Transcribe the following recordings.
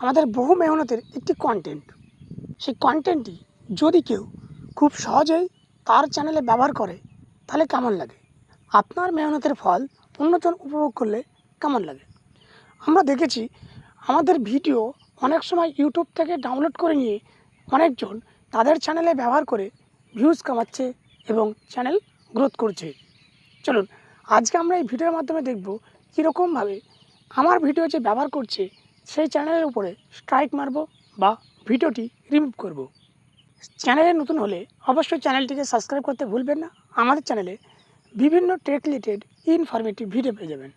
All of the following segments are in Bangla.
আমাদের বহু মেহনতের একটি কন্টেন্ট সেই কন্টেন্টটি যদি কেউ খুব সহজেই তার চ্যানেলে ব্যবহার করে, তাহলে কেমন লাগে? আপনার মেহনতের ফল অন্যজন উপভোগ করলে কেমন লাগে? আমরা দেখেছি আমাদের ভিডিও অনেক সময় ইউটিউব থেকে ডাউনলোড করে নিয়ে অনেকজন তাদের চ্যানেলে ব্যবহার করে ভিউজ কামাচ্ছে এবং চ্যানেল গ্রোথ করছে। চলুন, আজকে আমরা এই ভিডিওর মাধ্যমে দেখব কীরকমভাবে আমার ভিডিও যে ব্যবহার করছে সেই চ্যানেলের উপরে স্ট্রাইক মারব বা ভিডিওটি রিমুভ করব। চ্যানেলে নতুন হলে অবশ্যই চ্যানেলটিকে সাবস্ক্রাইব করতে ভুলবেন না। আমাদের চ্যানেলে বিভিন্ন টেক রিলেটেড ইনফরমেটিভ ভিডিও পেয়ে যাবেন।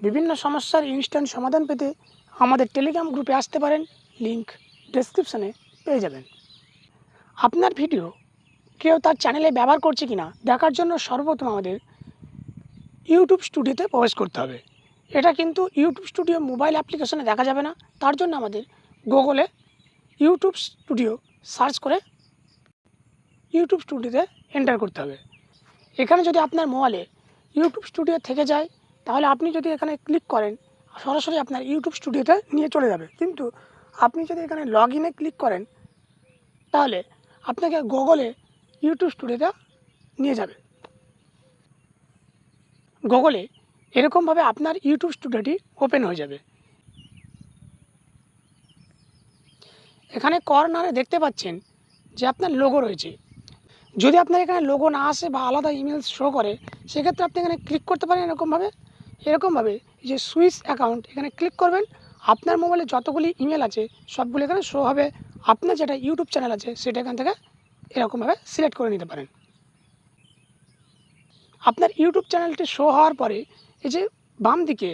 বিভিন্ন সমস্যার ইনস্ট্যান্ট সমাধান পেতে আমাদের টেলিগ্রাম গ্রুপে আসতে পারেন। লিংক ডেসক্রিপশনে পেয়ে যাবেন। আপনার ভিডিও কেউ তার চ্যানেলে ব্যবহার করছে কিনা দেখার জন্য সর্বপ্রথম আমাদের ইউটিউব স্টুডিওতে প্রবেশ করতে হবে। এটা কিন্তু ইউটিউব স্টুডিও মোবাইল অ্যাপ্লিকেশনে দেখা যাবে না। তার জন্য আমাদের গুগলে ইউটিউব স্টুডিও সার্চ করে ইউটিউব স্টুডিওতে এন্টার করতে হবে। এখানে যদি আপনার মোবাইলে ইউটিউব স্টুডিও থেকে যায়, তাহলে আপনি যদি এখানে ক্লিক করেন, সরাসরি আপনার ইউটিউব স্টুডিওতে নিয়ে চলে যাবে। কিন্তু আপনি যদি এখানে লগ ইনে ক্লিক করেন, তাহলে আপনাকে গুগলে ইউটিউব স্টুডিওতে নিয়ে যাবে। গুগলে এরকমভাবে আপনার ইউটিউব স্টুডিওটি ওপেন হয়ে যাবে। এখানে কর্নারে দেখতে পাচ্ছেন যে আপনার লোগো রয়েছে। যদি আপনার এখানে লোগো না আসে বা আলাদা ইমেল শো করে, সেক্ষেত্রে আপনি এখানে ক্লিক করতে পারেন এরকমভাবে। এরকমভাবে যে সুইচ অ্যাকাউন্ট এখানে ক্লিক করবেন। আপনার মোবাইলে যতগুলি ইমেল আছে, সবগুলো এখানে শো হবে। আপনার যেটা ইউটিউব চ্যানেল আছে, সেটা এখান থেকে এরকমভাবে সিলেক্ট করে নিতে পারেন। আপনার ইউটিউব চ্যানেলটি শো হওয়ার পরে এই যে বাম দিকে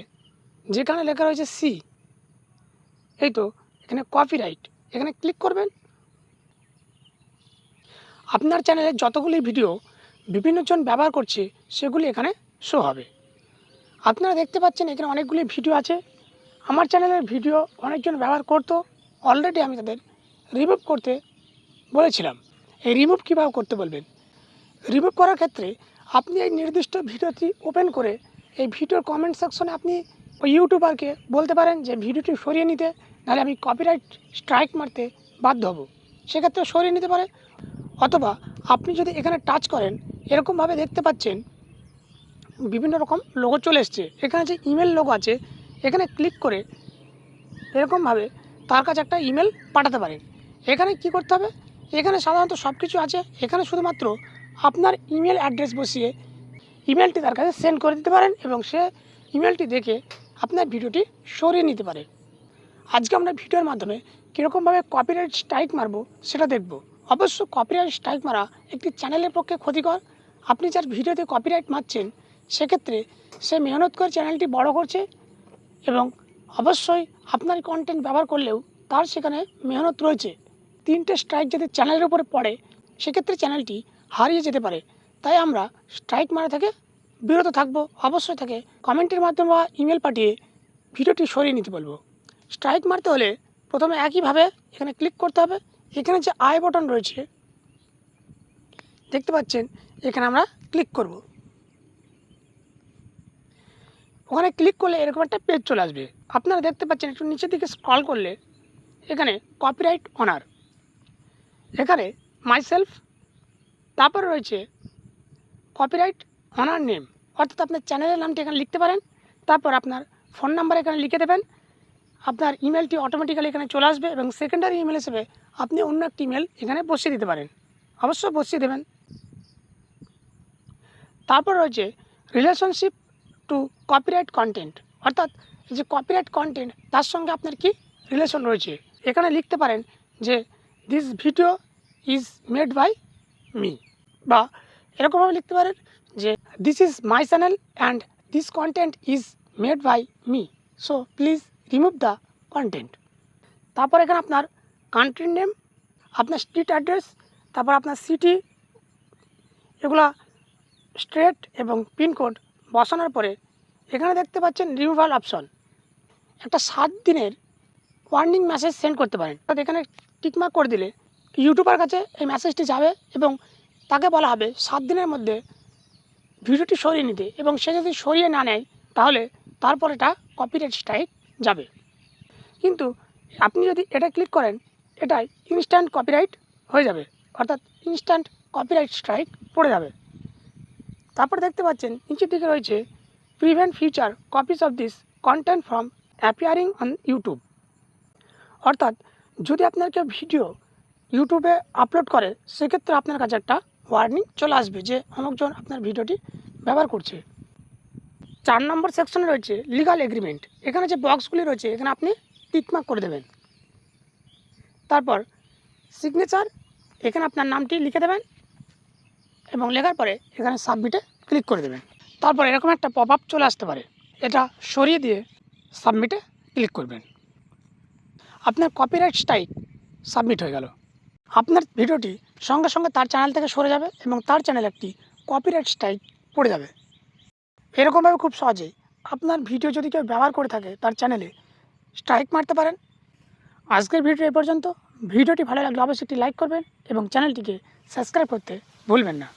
যেখানে লেখা রয়েছে সি এই তো এখানে কপিরাইট এখানে ক্লিক করবেন। আপনার চ্যানেলে যতগুলি ভিডিও বিভিন্নজন ব্যবহার করছে, সেগুলি এখানে শো হবে। আপনারা দেখতে পাচ্ছেন এখানে অনেকগুলি ভিডিও আছে। আমার চ্যানেলের ভিডিও অনেকজন ব্যবহার করতো। অলরেডি আমি তাদের রিমুভ করতে বলেছিলাম। এই রিমুভ কীভাবে করতে বলবেন? রিমুভ করার ক্ষেত্রে আপনি এই নির্দিষ্ট ভিডিওটি ওপেন করে এই ভিডিওর কমেন্ট সেকশনে আপনি ওই ইউটিউবারকে বলতে পারেন যে ভিডিওটি সরিয়ে নিতে, নাহলে আমি কপিরাইট স্ট্রাইক মারতে বাধ্য হব। সেক্ষেত্রে সরিয়ে নিতে পারে। অথবা আপনি যদি এখানে টাচ করেন, এরকমভাবে দেখতে পাচ্ছেন বিভিন্ন রকম লোগো চলে এসছে। এখানে যে ইমেল লোগো আছে, এখানে ক্লিক করে এরকমভাবে তার কাছে একটা ইমেল পাঠাতে পারেন। এখানে কি করতে হবে? এখানে সাধারণত সব কিছু আছে। এখানে শুধুমাত্র আপনার ইমেল অ্যাড্রেস বসিয়ে ইমেলটি তার কাছে সেন্ড করে দিতে পারেন এবং সে ইমেলটি দেখে আপনার ভিডিওটি সরিয়ে নিতে পারে। আজকে আমরা ভিডিওর মাধ্যমে কীরকমভাবে কপিরাইট স্ট্রাইক মারবো সেটা দেখব। অবশ্য কপিরাইট স্ট্রাইক মারা একটি চ্যানেলের পক্ষে ক্ষতিকর। আপনি যার ভিডিওতে কপিরাইট মারছেন, সেক্ষেত্রে সে মেহনত করে চ্যানেলটি বড় করছে এবং অবশ্যই আপনার কন্টেন্ট ব্যবহার করলেও তার সেখানে মেহনত রয়েছে। তিনটে স্ট্রাইক যদি চ্যানেলের উপরে পড়ে, সেক্ষেত্রে চ্যানেলটি হারিয়ে যেতে পারে। তাই আমরা স্ট্রাইক মারা থেকে বিরত থাকব, অবশ্যই থাকে কমেন্টের মাধ্যমে বা ইমেল পাঠিয়ে ভিডিওটি সরিয়ে নিতে বলব। স্ট্রাইক মারতে হলে প্রথমে একইভাবে এখানে ক্লিক করতে হবে। এখানে যে আই বটন রয়েছে, দেখতে পাচ্ছেন, এখানে আমরা ক্লিক করব। ওখানে ক্লিক করলে এরকম একটা পেজ চলে আসবে। আপনারা দেখতে পাচ্ছেন, একটু নিচের দিকে স্ক্রল করলে এখানে কপিরাইট অনার এখানে মাইসেলফ তারপর রয়েছে কপিরাইট অনার নেম অর্থাৎ আপনার চ্যানেলের নামটি এখানে লিখতে পারেন, তারপর আপনার ফোন নাম্বার এখানে লিখে দেবেন। আপনার ইমেলটি অটোমেটিক্যালি এখানে চলে আসবে এবং সেকেন্ডারি ইমেল হিসেবে আপনি অন্য একটি ইমেল এখানে বসিয়ে দিতে পারেন। অবশ্যই বসিয়ে দেবেন। তারপর রয়েছে রিলেশনশিপ টু কপিরাইট কন্টেন্ট অর্থাৎ যে কপিরাইট কন্টেন্ট তার সঙ্গে আপনার কি রিলেশন রয়েছে? এখানে লিখতে পারেন যে this video is made by me বা এরকমভাবে লিখতে পারেন যে this is my channel and this content is made by me so please remove the content তারপর এখানে আপনার কান্ট্রির নেম আপনার স্ট্রিট অ্যাড্রেস তারপর আপনার সিটি এগুলা স্ট্রেট এবং পিনকোড বসানোর পরে এখানে দেখতে পাচ্ছেন রিমুভাল অপশন একটা সাত দিনের ওয়ার্নিং মেসেজ সেন্ড করতে পারেন। অর্থাৎ এখানে টিকমার্ক করে দিলে ইউটিউবার কাছে এই মেসেজটি যাবে এবং তাকে বলা হবে, সাত দিনের মধ্যে ভিডিওটি সরিয়ে নিতে এবং সে যদি সরিয়ে না নেয়, তাহলে তারপর এটা কপিরাইট স্ট্রাইক যাবে। কিন্তু আপনি যদি এটা ক্লিক করেন, এটাই ইনস্ট্যান্ট কপিরাইট হয়ে যাবে, অর্থাৎ ইনস্ট্যান্ট কপিরাইট স্ট্রাইক পড়ে যাবে। তারপর দেখতে পাচ্ছেন নিচের দিকে রয়েছে prevent future copies of this content from appearing on YouTube অর্থাৎ যদি আপনার কেউ ভিডিও ইউটিউবে আপলোড করে, সেক্ষেত্রে আপনার কাছে একটা ওয়ার্নিং চলে আসবে যে অমুকজন আপনার ভিডিওটি ব্যবহার করছে। চার নম্বর সেকশনে রয়েছে লিগাল এগ্রিমেন্ট এখানে যে বক্সগুলি রয়েছে, এখানে আপনি টিকমার্ক করে দেবেন। তারপর সিগনেচার এখানে আপনার নামটি লিখে দেবেন এবং লেখার পরে এখানে সাবমিটে ক্লিক করে দেবেন। তারপর এরকম একটা পপ আপ চলে আসতে পারে। এটা সরিয়ে দিয়ে সাবমিটে ক্লিক করবেন। আপনার কপিরাইট স্ট্রাইক সাবমিট হয়ে গেল। আপনার ভিডিওটি সঙ্গে সঙ্গে তার চ্যানেল থেকে সরে যাবে এবং তার চ্যানেলে একটি কপিরাইট স্ট্রাইক পড়ে যাবে। এরকমভাবে খুব সহজেই আপনার ভিডিও যদি কেউ ব্যবহার করে থাকে তার চ্যানেলে স্ট্রাইক মারতে পারেন। আজকের ভিডিও এ পর্যন্ত। ভিডিওটি ভালো লাগলে অবশ্যই একটি লাইক করবেন এবং চ্যানেলটিকে সাবস্ক্রাইব করতে ভুলবেন না।